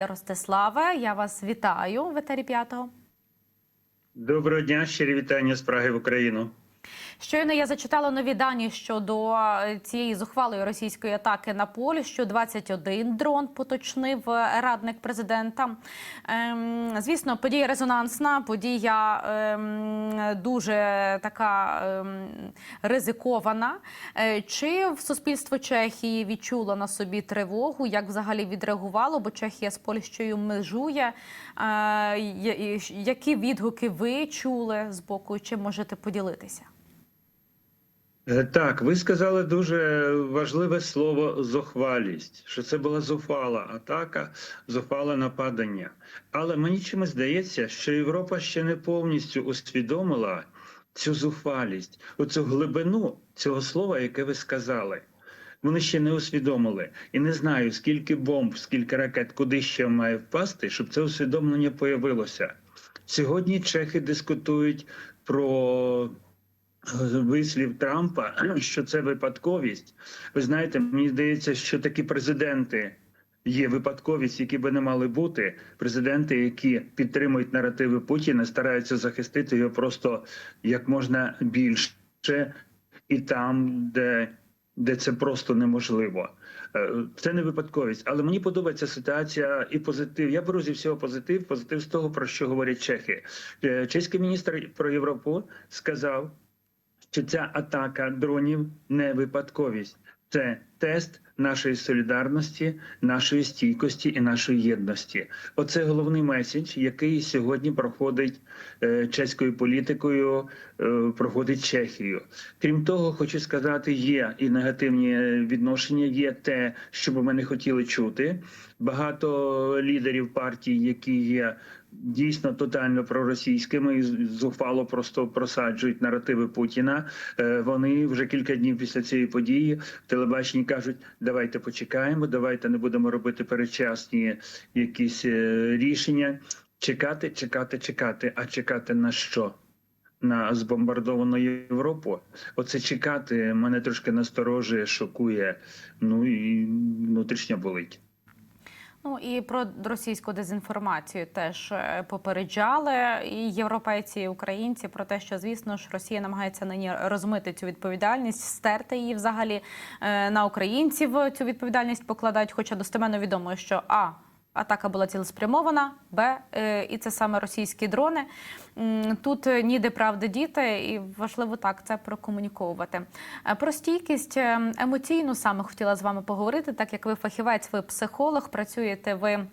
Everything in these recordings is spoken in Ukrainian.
Ростиславе, я вас вітаю в етері п'ятого. Доброго дня, щирі вітання з Праги в Україну. Щойно я зачитала нові дані щодо е, цієї зухвалої російської атаки на Польщу. 21 дрон поточнив е, радник президента. Ем, звісно, подія резонансна, подія ем, дуже така ем, ризикована. Е, Чи в суспільство Чехії відчуло на собі тривогу? Як взагалі відреагувало? Бо Чехія з Польщею межує. Е, Які відгуки ви чули з боку? Чи можете поділитися? Е, Так, ви сказали дуже важливе слово зухвалість, що це була зухвала атака, зухвале нападання. Але мені чимось здається, що Європа ще не повністю усвідомила цю зухвалість, оцю глибину цього слова, яке ви сказали. Вони ще не усвідомили. І не знаю, скільки бомб, скільки ракет, куди ще має впасти, щоб це усвідомлення появилося. Сьогодні чехи дискутують про вислів Трампа, що це випадковість. Ви знаєте, мені здається, що такі президенти є випадковість, які би не мали бути. Президенти, які підтримують наративи Путіна, стараються захистити його просто як можна більше, і там, де, де це просто неможливо. Е, Це не випадковість, але мені подобається ситуація і позитив. Я беру зі всього позитив, позитив з того, про що говорять чехи. Е, Чеський міністр про Європу сказав, що ця атака дронів не випадковість. Це тест нашої солідарності, нашої стійкості і нашої єдності. Оце головний меседж, який сьогодні проходить е, чеською політикою, е, проходить Чехію. Крім того, хочу сказати, є і негативні відношення, є те, що б ми не хотіли чути. Багато лідерів партій, які є дійсно тотально проросійськими і зухвало просто просаджують наративи Путіна. Е, Вони вже кілька днів після цієї події в телебаченні кажуть: давайте почекаємо, давайте не будемо робити передчасні якісь е, рішення. Чекати, чекати, чекати. А чекати на що? На збомбардовану Європу. Оце чекати мене трошки насторожує, шокує. Ну і внутрішньо болить. Ну і про російську дезінформацію теж е, попереджали і європейці, і українці про те, що звісно ж Росія намагається нині розмити цю відповідальність, стерти її взагалі е, на українців. Цю відповідальність покладають. Хоча достеменно відомо, що а атака була цілеспрямована, б е, і це саме російські дрони. Тут е, ніде правди діти, і важливо так це прокомуніковувати. Е, Про стійкість е, емоційну саме хотіла з вами поговорити, так як ви фахівець, ви психолог, працюєте ви.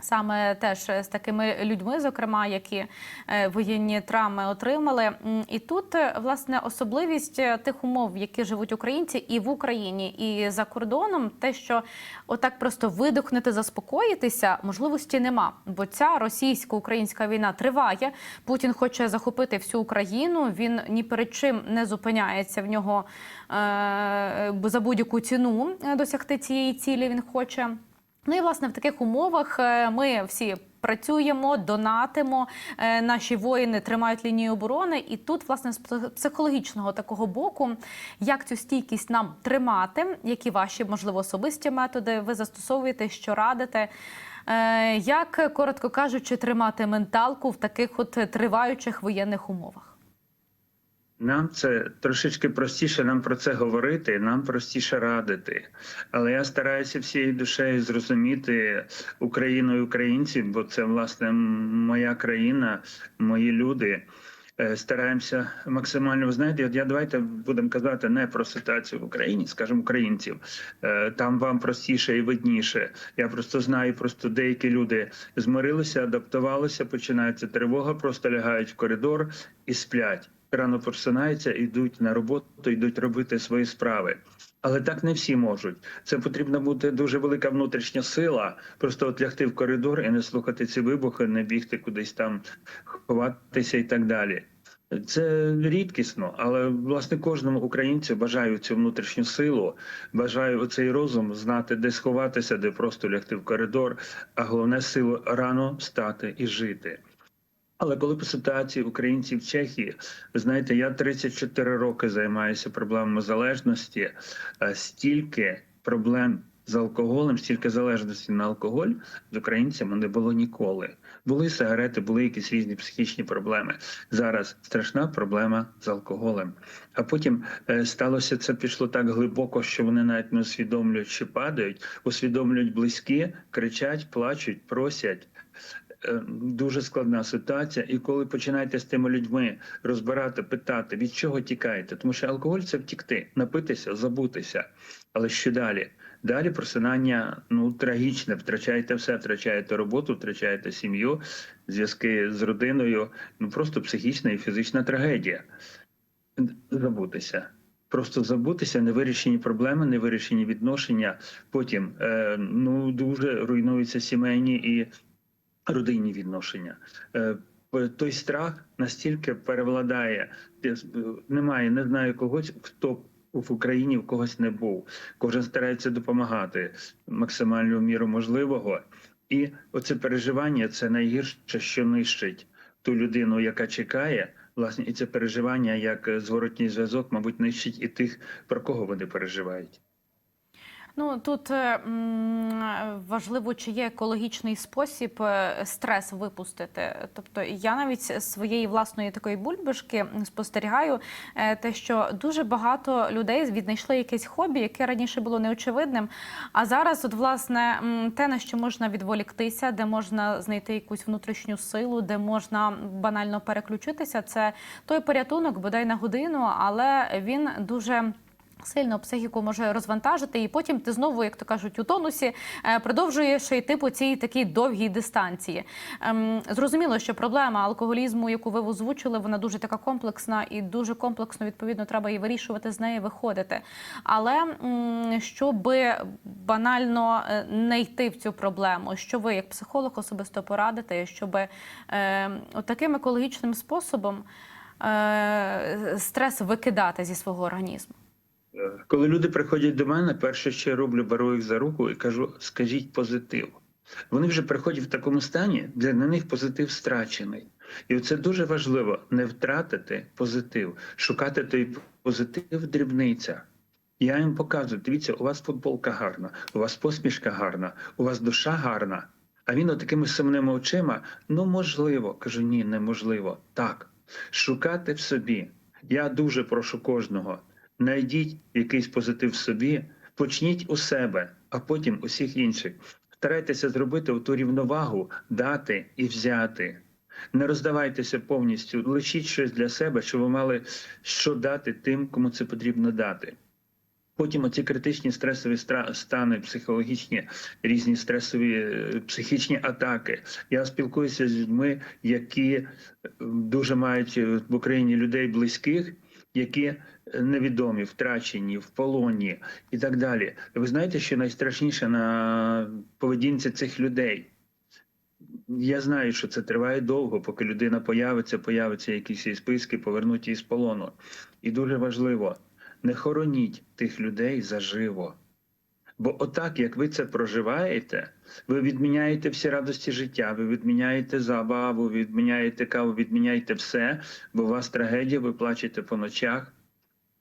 Саме теж з такими людьми, зокрема, які е, воєнні травми отримали, і тут е, власне особливість е, тих умов, в які живуть українці, і в Україні, і за кордоном, те, що отак просто видихнути, заспокоїтися, можливості нема. Бо ця російсько-українська війна триває. Путін хоче захопити всю Україну. Він ні перед чим не зупиняється в нього е, за будь-яку ціну досягти цієї цілі. Він хоче. Ну і власне в таких умовах е, ми всі працюємо, донатимо. е, Наші воїни тримають лінію оборони. І тут, власне, з псих- психологічного такого боку, як цю стійкість нам тримати, які ваші можливо особисті методи ви застосовуєте, що радите. Е, Як коротко кажучи, тримати менталку в таких от триваючих воєнних умовах? Нам це трошечки простіше нам про це говорити, нам простіше радити. Але я стараюся всією душею зрозуміти Україну і українців, бо це власне моя країна, мої люди. Е, Стараємося максимально ви знаєте, от я давайте будемо казати не про ситуацію в Україні, скажімо, українців. Е, Там вам простіше і видніше. Я просто знаю, просто деякі люди змирилися, адаптувалися, починається тривога, просто лягають в коридор і сплять рано просинаються, йдуть на роботу, йдуть робити свої справи. Але так не всі можуть. Це потрібна бути дуже велика внутрішня сила. Просто от лягти в коридор і не слухати ці вибухи, не бігти кудись там, ховатися і так далі. Це рідкісно, але власне кожному українцю бажаю цю внутрішню силу, бажаю цей розум знати, де сховатися, де просто лягти в коридор, а головне силу рано встати і жити. Але коли по ситуації українців в Чехії, ви знаєте, я 34 роки займаюся проблемами залежності, е, стільки проблем з алкоголем, стільки залежності на алкоголь з українцями не було ніколи. Були сигарети, були якісь різні психічні проблеми. Зараз страшна проблема з алкоголем. А потім е, сталося це пішло так глибоко, що вони навіть не усвідомлюють, що падають, усвідомлюють близькі, кричать, плачуть, просять. Е, Дуже складна ситуація, і коли починаєте з тими людьми розбирати, питати, від чого тікаєте, тому що алкоголь це втікти, напитися, забутися. Але що далі? Далі просинання ну трагічне. Втрачаєте все, втрачаєте роботу, втрачаєте сім'ю, зв'язки з родиною. Ну просто психічна і фізична трагедія. Забутися. Просто забутися, невирішені проблеми, невирішені відношення. Потім е, ну дуже руйнуються сімейні і родинні відношення. Е, той страх настільки перевладає. Немає, не знаю когось, хто в Україні в когось не був. Кожен старається допомагати максимальну міру можливого. І оце переживання це найгірше, що нищить ту людину, яка чекає. Власне, і це переживання як зворотній зв'язок, мабуть, нищить і тих, про кого вони переживають. Ну тут е, важливо, чи є екологічний спосіб е, стрес випустити. Тобто я навіть своєї власної такої бульбашки спостерігаю е, те, що дуже багато людей віднайшли якесь хобі, яке раніше було неочевидним. А зараз, от власне, те, на що можна відволіктися, де можна знайти якусь внутрішню силу, де можна банально переключитися, це той порятунок, бодай на годину, але він дуже. Сильно психіку може розвантажити, і потім ти знову, як то кажуть, у тонусі е, продовжуєш йти по цій такій довгій дистанції. Ем, Зрозуміло, що проблема алкоголізму, яку ви озвучили, вона дуже така комплексна і дуже комплексно відповідно треба її вирішувати з неї виходити. Але щоб банально не йти в цю проблему, що ви як психолог особисто порадите, щоб е, таким екологічним способом е, стрес викидати зі свого організму. Коли люди приходять до мене, перше, що я роблю, беру їх за руку і кажу: скажіть позитив. Вони вже приходять в такому стані, де на них позитив страчений. І це дуже важливо не втратити позитив, шукати той позитив в дрібницях. Я їм показую: дивіться, у вас футболка гарна, у вас посмішка гарна, у вас душа гарна. А він отакими сумними очима: ну можливо, кажу, ні, неможливо. Так, шукати в собі. Я дуже прошу кожного. Найдіть якийсь позитив в собі, почніть у себе, а потім усіх інших. Старайтеся зробити ту рівновагу, дати і взяти. Не роздавайтеся повністю, лишіть щось для себе, щоб ви мали що дати тим, кому це потрібно дати. Потім оці критичні стресові стани, психологічні, різні стресові е, психічні атаки. Я спілкуюся з людьми, які дуже мають е, в Україні людей близьких, які е, невідомі, втрачені, в полоні і так далі. Ви знаєте, що найстрашніше на поведінці цих людей? Я знаю, що це триває довго, поки людина появиться, появиться якісь її списки, повернуть її з полону. І дуже важливо, не хороніть тих людей заживо. Бо отак, як ви це проживаєте, ви відміняєте всі радості життя, ви відміняєте забаву, відміняєте каву, відміняєте все, бо у вас трагедія, ви плачете по ночах,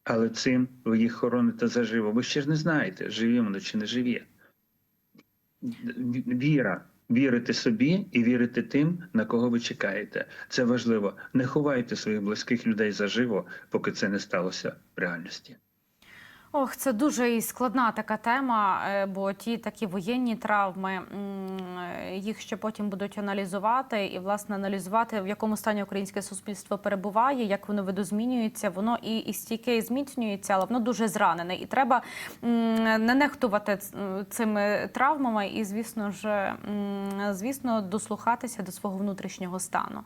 але цим ви їх хороните заживо. Ви ще ж не знаєте, живі вони чи не живі. Віра. Вірити собі і вірити тим, на кого ви чекаєте. Це важливо. Не ховайте своїх близьких людей заживо, поки це не сталося в реальності. Ох, це дуже і складна така тема, е, бо ті такі воєнні травми е, їх ще потім будуть аналізувати, і власне аналізувати, в якому стані українське суспільство перебуває, як воно видозмінюється. Воно і, і стійке і зміцнюється, але воно дуже зранене. І треба не нехтувати цими травмами, і звісно ж, звісно, дослухатися до свого внутрішнього стану.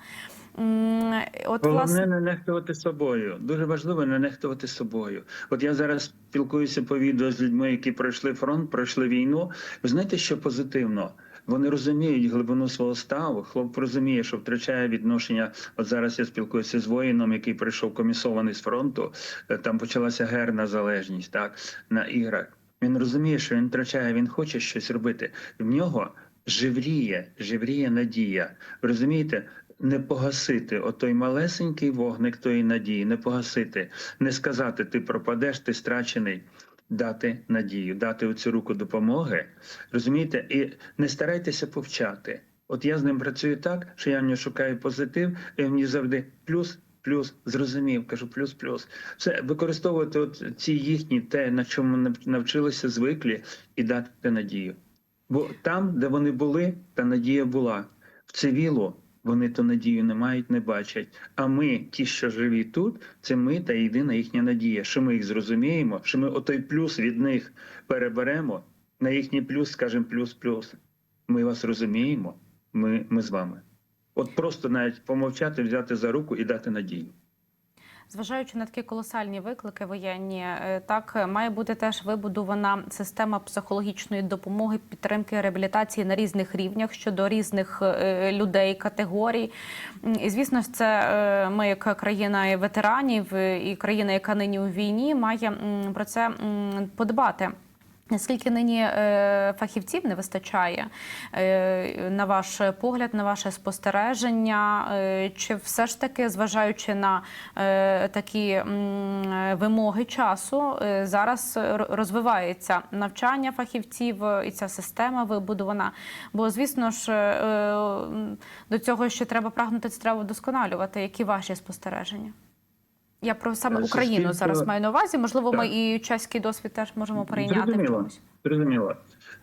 От Головне власне. не нехтувати собою. Дуже важливо не нехтувати собою. От я зараз спілкуюся по відео з людьми, які пройшли фронт, пройшли війну. Ви знаєте, що позитивно? Вони розуміють глибину свого ставу. Хлоп розуміє, що втрачає відношення. От зараз я спілкуюся з воїном, який прийшов комісований з фронту. Е, Там почалася герна залежність, так на іграх. Він розуміє, що він втрачає, він хоче щось робити. В нього живріє, живріє надія. Ви розумієте? Не погасити отой малесенький вогник тої надії, не погасити, не сказати, ти пропадеш, ти страчений. дати надію, дати оцю руку допомоги. Розумієте, і не старайтеся повчати. От я з ним працюю так, що я в нього шукаю позитив, і мені завжди плюс, плюс, зрозумів, кажу плюс, плюс. Все використовувати от ці їхні те, на чому нав- навчилися звиклі, і дати надію. Бо там, де вони були, та надія була. В цивілу вони ту надію не мають, не бачать. А ми, ті, що живі тут, це ми та єдина їхня надія, що ми їх зрозуміємо, що ми отой плюс від них переберемо, на їхній плюс скажемо плюс-плюс. Ми вас розуміємо, ми, ми з вами. От просто навіть помовчати, взяти за руку і дати надію. Зважаючи на такі колосальні виклики воєнні, е, так е, має бути теж вибудована система психологічної допомоги, підтримки реабілітації на різних рівнях щодо різних е, людей, категорій. І звісно це ми, як країна ветеранів і країна, яка нині у війні, має про це подбати. Наскільки нині е, фахівців не вистачає, е, на ваш погляд, на ваше спостереження, е, чи все ж таки, зважаючи на такі вимоги часу, зараз розвивається навчання фахівців і ця система вибудована? Бо, звісно ж, до цього ще треба прагнути, це треба вдосконалювати. Які ваші спостереження? Я про саме Е, Україну суспільство- зараз маю на увазі. Можливо, ми і чеський досвід теж можемо перейняти Зрозуміло. Зрозуміло.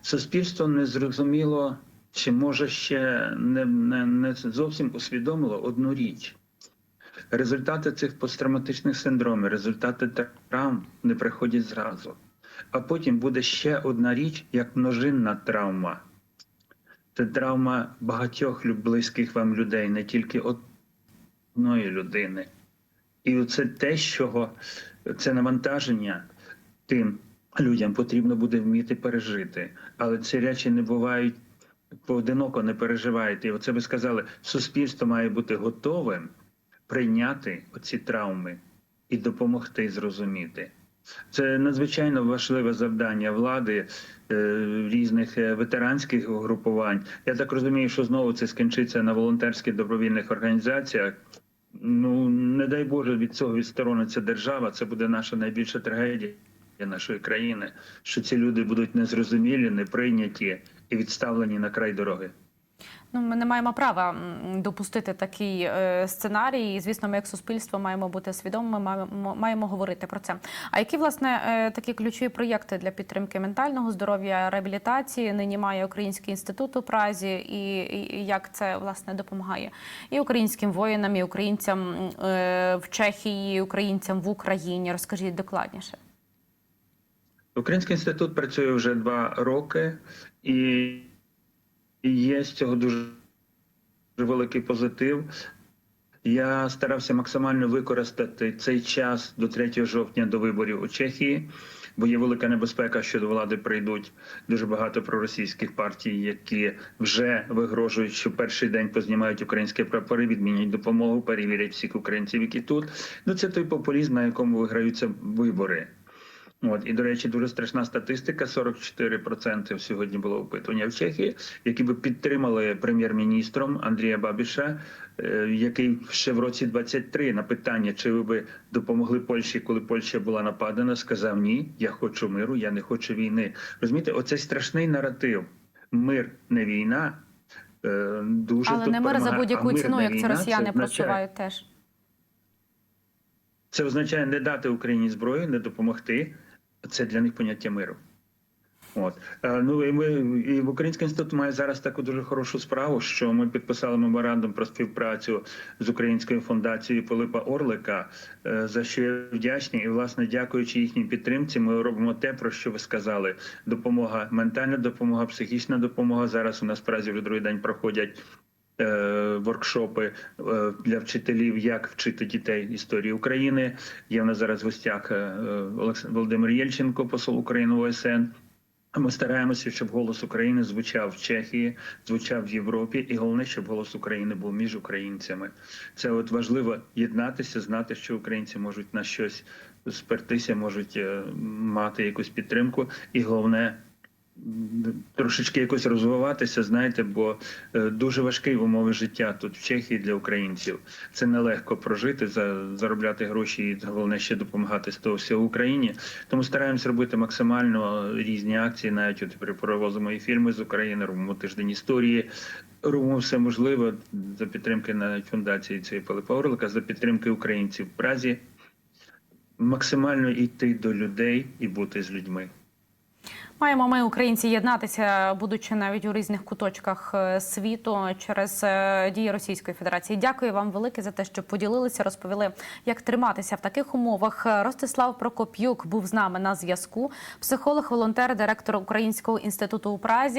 Суспільство не зрозуміло, чи може ще не, не, не зовсім усвідомило одну річ. Результати цих посттравматичних синдромів, результати травм не приходять зразу. А потім буде ще одна річ, як множинна травма. Це травма багатьох близьких вам людей, не тільки одної людини. І це те, що це навантаження тим людям потрібно буде вміти пережити. Але ці речі не бувають поодиноко, не переживаєте. І оце ви сказали, суспільство має бути готовим прийняти оці травми і допомогти зрозуміти. Це надзвичайно важливе завдання влади е, різних е, ветеранських угрупувань. Я так розумію, що знову це скінчиться на волонтерських добровільних організаціях. Ну не дай Боже від цього відсторониться держава. Це буде наша найбільша трагедія нашої країни, що ці люди будуть незрозумілі, неприйняті і відставлені на край дороги. Ну, ми не маємо права допустити такий е, сценарій. І, звісно, ми як суспільство маємо бути свідомими, маємо, маємо говорити про це. А які власне е, такі ключові проєкти для підтримки ментального здоров'я, реабілітації нині має Український інститут у Празі, і, і, як це власне допомагає і українським воїнам, і українцям е, в Чехії, і українцям в Україні? Розкажіть докладніше. Український інститут працює вже два роки, і і є з цього дуже великий позитив. Я старався максимально використати цей час до 3 жовтня до виборів у Чехії, бо є велика небезпека, що до влади прийдуть дуже багато проросійських партій, які вже вигрожують, що перший день познімають українські прапори, відмінять допомогу, перевірять всіх українців, які тут. Ну це той популізм, на якому виграються вибори. От і до речі, дуже страшна статистика: 44% сьогодні було опитування в Чехії, які би підтримали прем'єр-міністром Андрія Бабіша, е, який ще в році 23 на питання, чи ви би допомогли Польщі, коли Польща була нападена, сказав ні, я хочу миру, я не хочу війни. Розумієте, оцей страшний наратив. Мир не війна. е, Дуже Але не мир за будь-яку ціну, як це росіяни просувають теж. Це означає не дати Україні зброю, не допомогти. Це для них поняття миру. От Е, ну і ми і в Український інститут має зараз таку дуже хорошу справу, що ми підписали меморандум про співпрацю з українською фундацією Пилипа Орлика, е, за що я вдячний. І власне, дякуючи їхній підтримці, ми робимо те, про що ви сказали: допомога, ментальна допомога, психічна допомога. Зараз у нас Празі вже другий день проходять воркшопи е, для вчителів, як вчити дітей історії України. Є в нас зараз в гостях е, е, Володимир Єльченко, посол України в ОСН. Ми стараємося, щоб голос України звучав в Чехії, звучав в Європі, і головне, щоб голос України був між українцями. Це от важливо єднатися, знати, що українці можуть на щось спертися, можуть е, мати якусь підтримку, і головне трошечки якось розвиватися, знаєте, бо е, дуже важкі умови життя тут в Чехії для українців. Це нелегко прожити, за, заробляти гроші і головне ще допомагати з того всього Україні. Тому стараємось робити максимально різні акції. Навіть от тепер провозимо і фільми з України, робимо тиждень історії. Робимо все можливе за підтримки навіть фундації цієї Пилипа Орлика, за підтримки українців в Празі. Максимально йти до людей і бути з людьми. Маємо ми, українці, єднатися, будучи навіть у різних куточках е, світу через е, дії Російської Федерації. Дякую вам велике за те, що поділилися, розповіли, як триматися в таких умовах. Ростислав Прокоп'юк був з нами на зв'язку. Психолог, волонтер, директор Українського інституту у Празі.